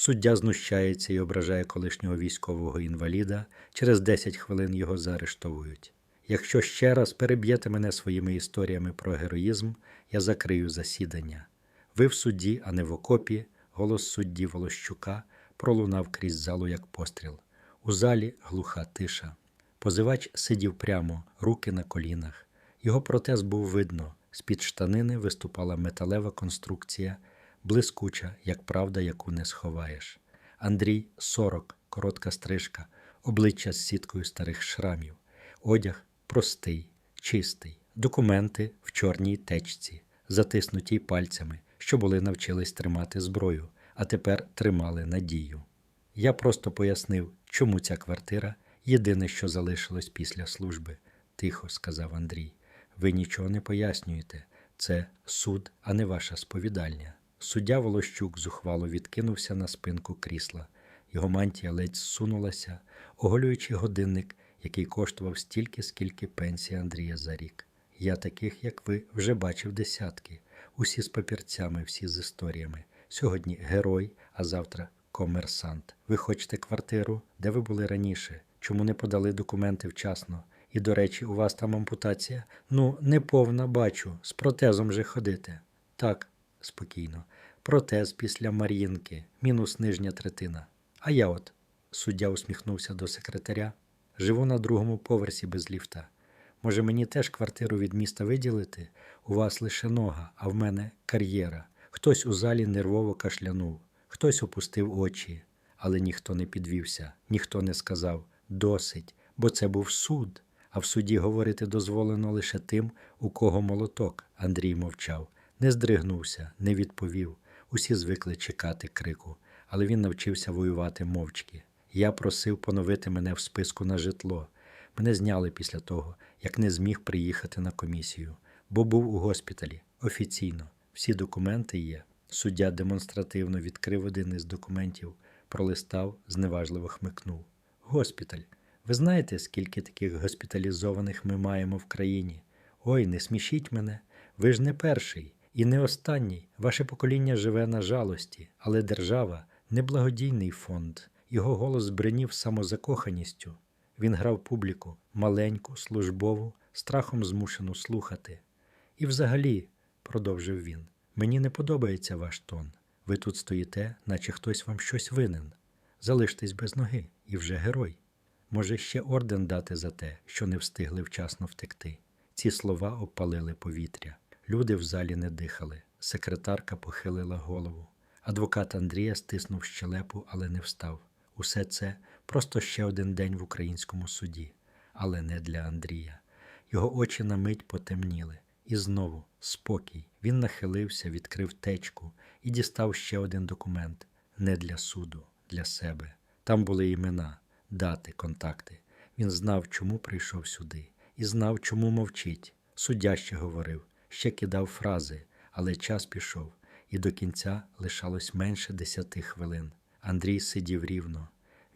Суддя знущається і ображає колишнього військового інваліда. Через 10 хвилин його заарештовують. Якщо ще раз переб'єте мене своїми історіями про героїзм, я закрию засідання. Ви в суді, а не в окопі, голос судді Волощука пролунав крізь залу, як постріл. У залі глуха тиша. Позивач сидів прямо, руки на колінах. Його протез був видно. З-під штанини виступала металева конструкція, блискуча, як правда, яку не сховаєш. Андрій 40, коротка стрижка, обличчя з сіткою старих шрамів, одяг простий, чистий, документи в чорній течці, затиснуті пальцями, що були навчились тримати зброю, а тепер тримали надію. Я просто пояснив, чому ця квартира єдине, що залишилось після служби, тихо сказав Андрій. Ви нічого не пояснюєте. Це суд, а не ваша сповідальня. Суддя Волощук зухвало відкинувся на спинку крісла. Його мантія ледь зсунулася, оголюючи годинник, який коштував стільки, скільки пенсія Андрія за рік. Я таких, як ви, вже бачив десятки, усі з папірцями, всі з історіями. Сьогодні герой, а завтра комерсант. Ви хочете квартиру, де ви були раніше? Чому не подали документи вчасно? І, до речі, у вас там ампутація? Ну, не повна, бачу, з протезом же ходите. Так, спокійно. Протез після Мар'їнки, мінус нижня третина. А я от, суддя усміхнувся до секретаря, живу на другому поверсі без ліфта. Може, мені теж квартиру від міста виділити? У вас лише нога, а в мене кар'єра. Хтось у залі нервово кашлянув, хтось опустив очі, але ніхто не підвівся, ніхто не сказав досить, бо це був суд. А в суді говорити дозволено лише тим, у кого молоток. Андрій мовчав, не здригнувся, не відповів. Усі звикли чекати крику, але він навчився воювати мовчки. Я просив поновити мене в списку на житло. Мене зняли після того, як не зміг приїхати на комісію, бо був у госпіталі офіційно. Всі документи є. Суддя демонстративно відкрив один із документів, пролистав, зневажливо хмикнув. Госпіталь. Ви знаєте, скільки таких госпіталізованих ми маємо в країні? Ой, не смішіть мене. Ви ж не перший і не останній. Ваше покоління живе на жалості, але держава неблагодійний фонд. Його голос бринів самозакоханістю. Він грав публіку, маленьку, службову, страхом змушену слухати. І взагалі, продовжив він, мені не подобається ваш тон. Ви тут стоїте, наче хтось вам щось винен. Залиштесь без ноги і вже герой. Може, ще орден дати за те, що не встигли вчасно втекти. Ці слова опалили повітря. Люди в залі не дихали. Секретарка похилила голову. Адвокат Андрія стиснув щелепу, але не встав. Усе це просто ще один день в українському суді, але не для Андрія. Його очі на мить потемніли. І знову спокій. Він нахилився, відкрив течку і дістав ще один документ не для суду, для себе. Там були імена, дати, контакти. Він знав, чому прийшов сюди, і знав, чому мовчить. Суддя ще говорив, ще кидав фрази, але час пішов, і до кінця лишалось менше десяти хвилин. Андрій сидів рівно.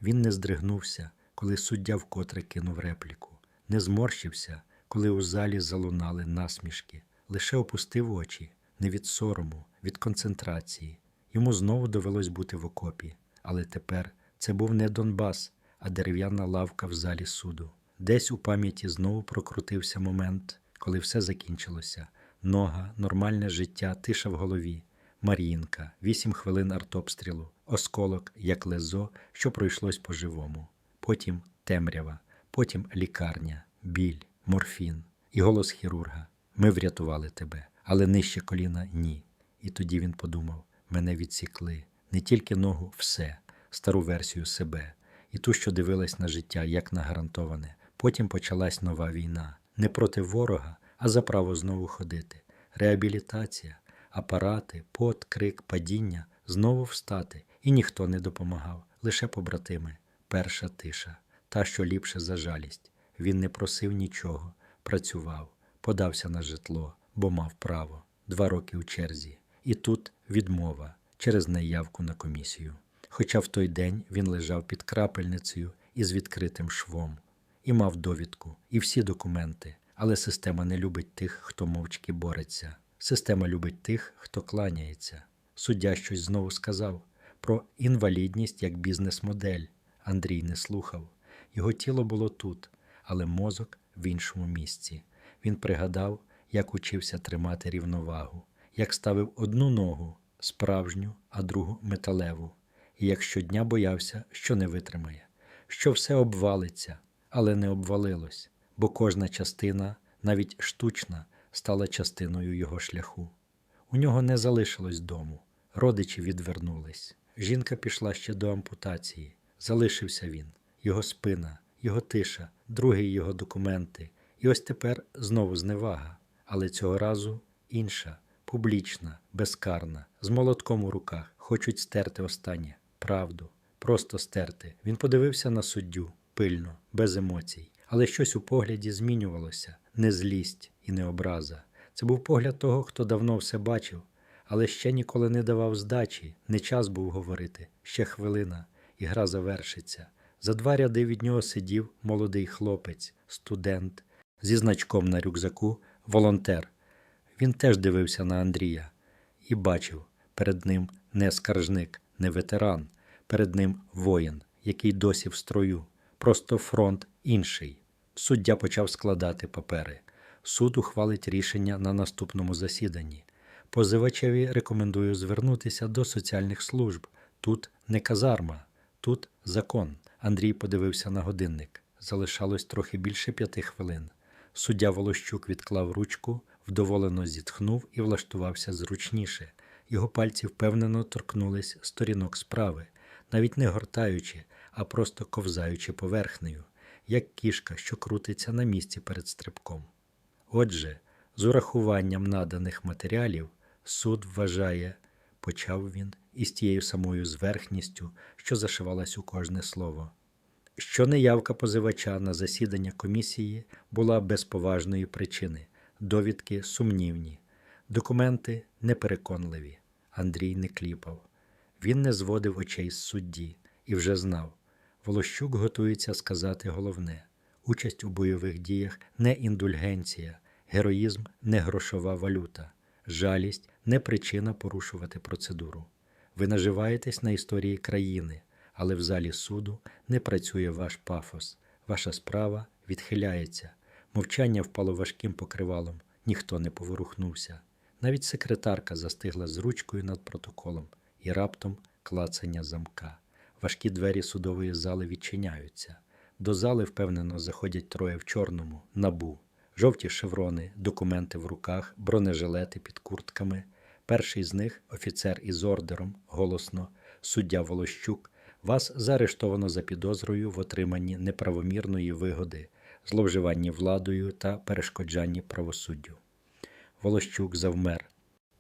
Він не здригнувся, коли суддя вкотре кинув репліку, не зморщився, коли у залі залунали насмішки, лише опустив очі, не від сорому, від концентрації. Йому знову довелось бути в окопі, але тепер це був не Донбас, а дерев'яна лавка в залі суду. Десь у пам'яті знову прокрутився момент, коли все закінчилося. Нога, нормальне життя, тиша в голові, Мар'їнка, вісім хвилин артобстрілу, осколок, як лезо, що пройшлось по-живому. Потім темрява, потім лікарня, біль, морфін і голос хірурга. Ми врятували тебе, але нижче коліна ні. І тоді він подумав: мене відсікли не тільки ногу, все, стару версію себе, і ту, що дивилась на життя, як на гарантоване. Потім почалась нова війна не проти ворога, а за право знову ходити. Реабілітація, апарати, пот, крик, падіння, знову встати, і ніхто не допомагав, лише побратими. Перша тиша, та, що ліпше за жалість. Він не просив нічого, працював, подався на житло, бо мав право. Два роки у черзі. І тут відмова через неявку на комісію. Хоча в той день він лежав під крапельницею із відкритим швом, і мав довідку, і всі документи. Але система не любить тих, хто мовчки бореться. Система любить тих, хто кланяється. Суддя щось знову сказав, про інвалідність як бізнес-модель. Андрій не слухав. Його тіло було тут, але мозок в іншому місці. Він пригадав, як учився тримати рівновагу, як ставив одну ногу справжню, а другу металеву, і як щодня боявся, що не витримає, що все обвалиться, але не обвалилось, бо кожна частина, навіть штучна, стала частиною його шляху. У нього не залишилось дому, родичі відвернулись. Жінка пішла ще до ампутації. Залишився він, його спина, його тиша, другі його документи. І ось тепер знову зневага, але цього разу інша, публічна, безкарна, з молотком у руках, хочуть стерти останнє, правду, просто стерти. Він подивився на суддю, пильно, без емоцій, але щось у погляді змінювалося не злість і не образа. Це був погляд того, хто давно все бачив, але ще ніколи не давав здачі, не час був говорити, ще хвилина, і гра завершиться. За два ряди від нього сидів молодий хлопець, студент, зі значком на рюкзаку, волонтер. Він теж дивився на Андрія і бачив перед ним не скаржник, не ветеран, перед ним воїн, який досі в строю, просто фронт інший. Суддя почав складати папери. Суд ухвалить рішення на наступному засіданні. Позивачеві рекомендую звернутися до соціальних служб. Тут не казарма, тут закон. Андрій подивився на годинник. Залишалось трохи більше п'яти хвилин. Суддя Волощук відклав ручку, вдоволено зітхнув і влаштувався зручніше. Його пальці впевнено торкнулись сторінок справи, навіть не гортаючи, а просто ковзаючи поверхнею, як кішка, що крутиться на місці перед стрибком. Отже, з урахуванням наданих матеріалів, суд вважає, почав він із тією самою зверхністю, що зашивалась у кожне слово, що неявка позивача на засідання комісії була без поважної причини, довідки сумнівні, документи непереконливі. Андрій не кліпав. Він не зводив очей з судді і вже знав. Волощук готується сказати головне: участь у бойових діях не індульгенція, героїзм не грошова валюта, жалість не причина порушувати процедуру. Ви наживаєтесь на історії країни, але в залі суду не працює ваш пафос, ваша справа відхиляється. Мовчання впало важким покривалом, ніхто не поворухнувся. Навіть секретарка застигла з ручкою над протоколом і раптом клацання замка. Важкі двері судової зали відчиняються. До зали впевнено заходять троє в чорному, набу, жовті шеврони, документи в руках, бронежилети під куртками. Перший з них, офіцер із ордером, голосно, суддя Волощук, вас заарештовано за підозрою в отриманні неправомірної вигоди, зловживанні владою та перешкоджанні правосуддю. Волощук завмер.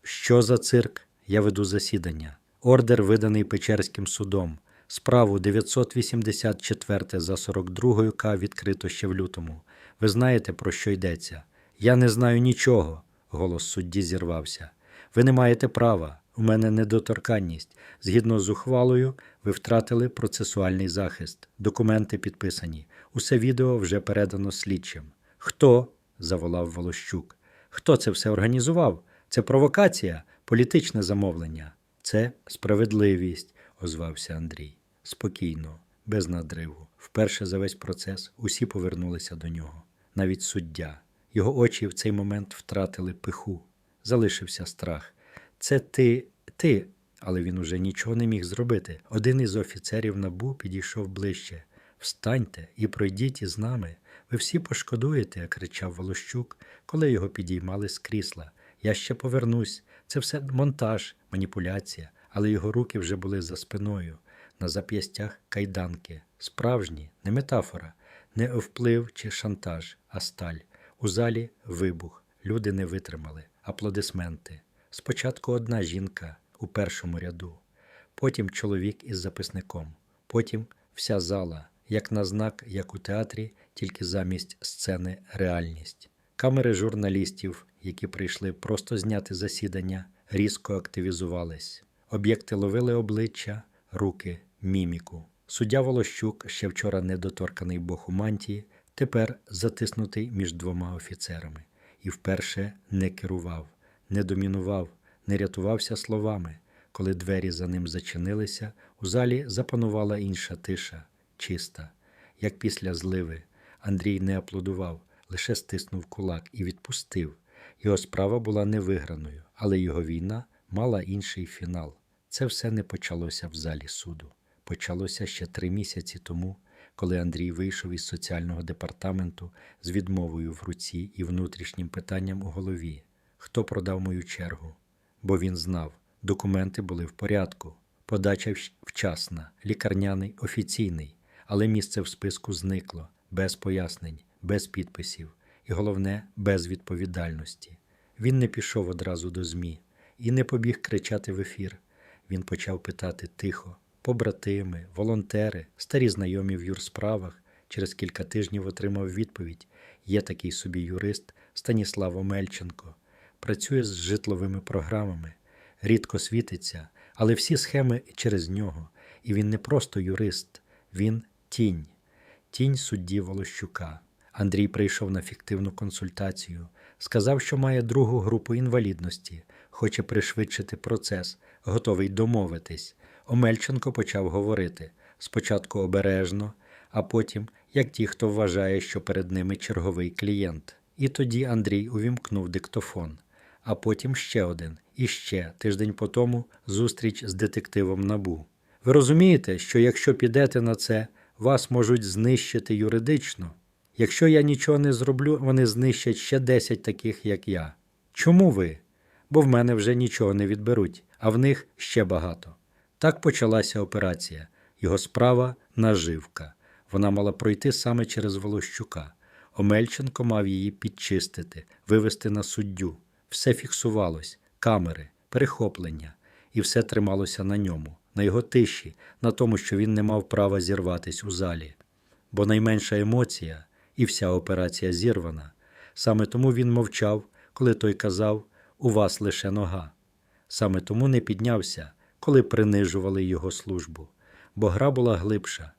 Що за цирк? Я веду засідання. Ордер виданий Печерським судом. Справу 984 за 42 К відкрито ще в лютому. Ви знаєте, про що йдеться? Я не знаю нічого. Голос судді зірвався. Ви не маєте права. У мене недоторканність. Згідно з ухвалою, ви втратили процесуальний захист. Документи підписані. Усе відео вже передано слідчим. Хто? заволав Волощук. Хто це все організував? Це провокація, політичне замовлення. Це справедливість, озвався Андрій. Спокійно, без надриву. Вперше за весь процес усі повернулися до нього, навіть суддя. Його очі в цей момент втратили пиху. Залишився страх. Це ти, ти, але він уже нічого не міг зробити. Один із офіцерів набу підійшов ближче. Встаньте і пройдіть із нами. Ви всі пошкодуєте, кричав Волощук, коли його підіймали з крісла. Я ще повернусь. Це все монтаж, маніпуляція, але його руки вже були за спиною, на зап'ястях кайданки. Справжні, не метафора, не вплив чи шантаж, а сталь. У залі вибух. Люди не витримали. Аплодисменти. Спочатку одна жінка у першому ряду, потім чоловік із записником, потім вся зала, як на знак, як у театрі, тільки замість сцени реальність. Камери журналістів, які прийшли просто зняти засідання, різко активізувались. Об'єкти ловили обличчя, руки, міміку. Суддя Волощук, ще вчора недоторканий бог мантії, тепер затиснутий між двома офіцерами, і вперше не керував, не домінував, не рятувався словами, Коли двері за ним зачинилися, у залі запанувала інша тиша, чиста, як після зливи. Андрій не аплодував, лише стиснув кулак і відпустив. Його справа була невиграною, але його війна мала інший фінал. Це все не почалося в залі суду. Почалося ще три місяці тому, коли Андрій вийшов із соціального департаменту з відмовою в руці і внутрішнім питанням у голові: хто продав мою чергу? Бо він знав, документи були в порядку, подача вчасна, лікарняний офіційний, але місце в списку зникло без пояснень, без підписів і головне, без відповідальності. Він не пішов одразу до ЗМІ і не побіг кричати в ефір. Він почав питати тихо, побратими, волонтери, старі знайомі в юрсправах. Через кілька тижнів отримав відповідь: є такий собі юрист Станіслав Омельченко, працює з житловими програмами, рідко світиться, але всі схеми через нього. І він не просто юрист, він тінь, тінь судді Волощука. Андрій прийшов на фіктивну консультацію, сказав, що має другу групу інвалідності, хоче пришвидшити процес, готовий домовитись. Омельченко почав говорити спочатку обережно, а потім, як ті, хто вважає, що перед ними черговий клієнт. І тоді Андрій увімкнув диктофон, а потім ще один, і ще тиждень по тому зустріч з детективом Набу. Ви розумієте, що якщо підете на це, вас можуть знищити юридично. Якщо я нічого не зроблю, вони знищать ще 10 таких, як я. Чому ви? Бо в мене вже нічого не відберуть, а в них ще багато. Так почалася операція. Його справа наживка. Вона мала пройти саме через Волощука. Омельченко мав її підчистити, вивести на суддю. Все фіксувалось, камери, перехоплення, і все трималося на ньому, на його тиші, на тому, що він не мав права зірватись у залі. Бо найменша емоція і вся операція зірвана. Саме тому він мовчав, коли той казав у вас лише нога. Саме тому не піднявся, коли принижували його службу, бо гра була глибша,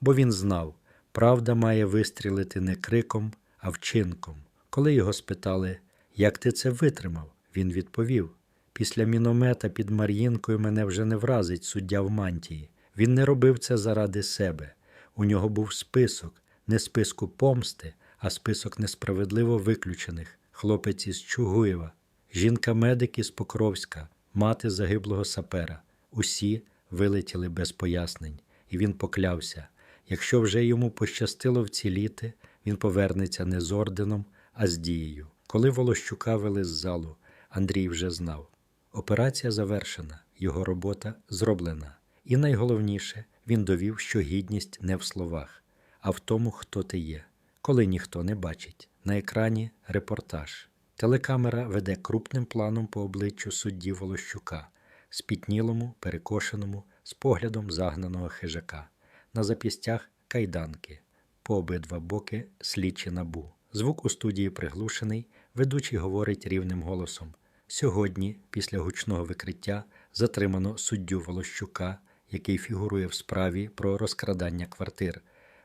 бо він знав, правда має вистрілити не криком, а вчинком. Коли його спитали, як ти це витримав, він відповів: після міномета під Мар'їнкою мене вже не вразить суддя в мантії. Він не робив це заради себе. У нього був список, не списку помсти, а список несправедливо виключених, хлопець із Чугуєва, жінка-медик із Покровська, мати загиблого сапера. Усі вилетіли без пояснень, і він поклявся. Якщо вже йому пощастило вціліти, він повернеться не з орденом, а з дією. Коли Волощука вели з залу, Андрій вже знав. Операція завершена, його робота зроблена. І найголовніше, він довів, що гідність не в словах, а в тому, хто ти є, коли ніхто не бачить. На екрані репортаж. Телекамера веде крупним планом по обличчю судді Волощука, спітнілому, перекошеному, з поглядом загнаного хижака. На зап'ястях кайданки, по обидва боки слідчі набу. Звук у студії приглушений, ведучий говорить рівним голосом. Сьогодні, після гучного викриття, затримано суддю Волощука, який фігурує в справі про розкрадання квартир,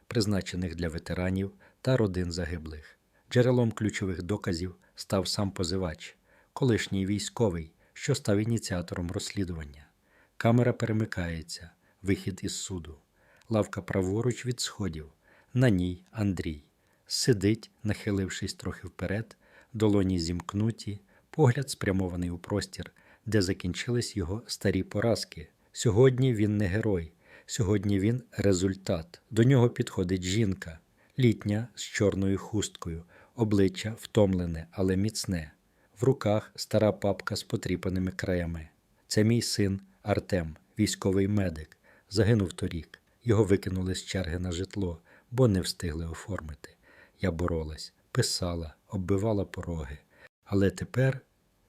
призначених для ветеранів та родин загиблих. Джерелом ключових доказів став сам позивач, колишній військовий, що став ініціатором розслідування. Камера перемикається, вихід із суду. Лавка праворуч від сходів. На ній Андрій. Сидить, нахилившись трохи вперед, долоні зімкнуті, погляд спрямований у простір, де закінчились його старі поразки. Сьогодні він не герой, сьогодні він результат. До нього підходить жінка, літня з чорною хусткою, обличчя втомлене, але міцне. В руках стара папка з потріпаними краями. Це мій син Артем, військовий медик. Загинув торік. Його викинули з черги на житло, бо не встигли оформити. Я боролась, писала, оббивала пороги. Але тепер,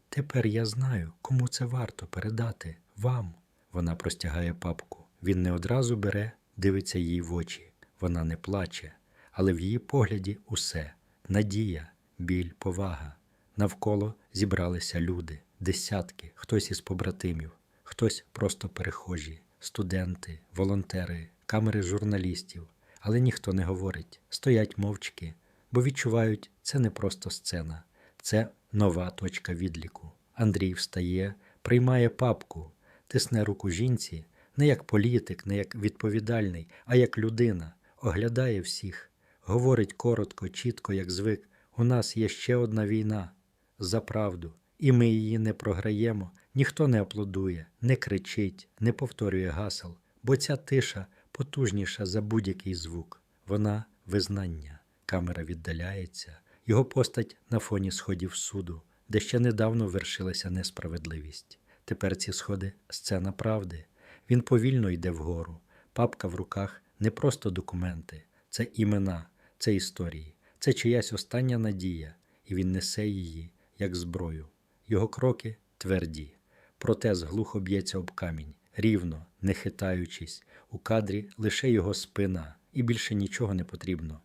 тепер я знаю, кому це варто передати вам. Вона простягає папку. Він не одразу бере, дивиться їй в очі. Вона не плаче, але в її погляді усе надія, біль, повага. Навколо зібралися люди, десятки, хтось із побратимів, хтось просто перехожі, студенти, волонтери, камери журналістів. Але ніхто не говорить, стоять мовчки, бо відчувають, це не просто сцена, це нова точка відліку. Андрій встає, приймає папку. тисне руку жінці не як політик, не як відповідальний, а як людина, оглядає всіх, говорить коротко, чітко, як звик. У нас є ще одна війна за правду, і ми її не програємо. Ніхто не аплодує, не кричить, не повторює гасел, бо ця тиша потужніша за будь-який звук. Вона визнання. Камера віддаляється, його постать на фоні сходів суду, де ще недавно вершилася несправедливість. Тепер ці сходи сцена правди. Він повільно йде вгору. Папка в руках не просто документи, це імена, це історії, це чиясь остання надія, і він несе її, як зброю. Його кроки тверді. Протез глухо б'ється об камінь, рівно, не хитаючись. У кадрі лише його спина, і більше нічого не потрібно.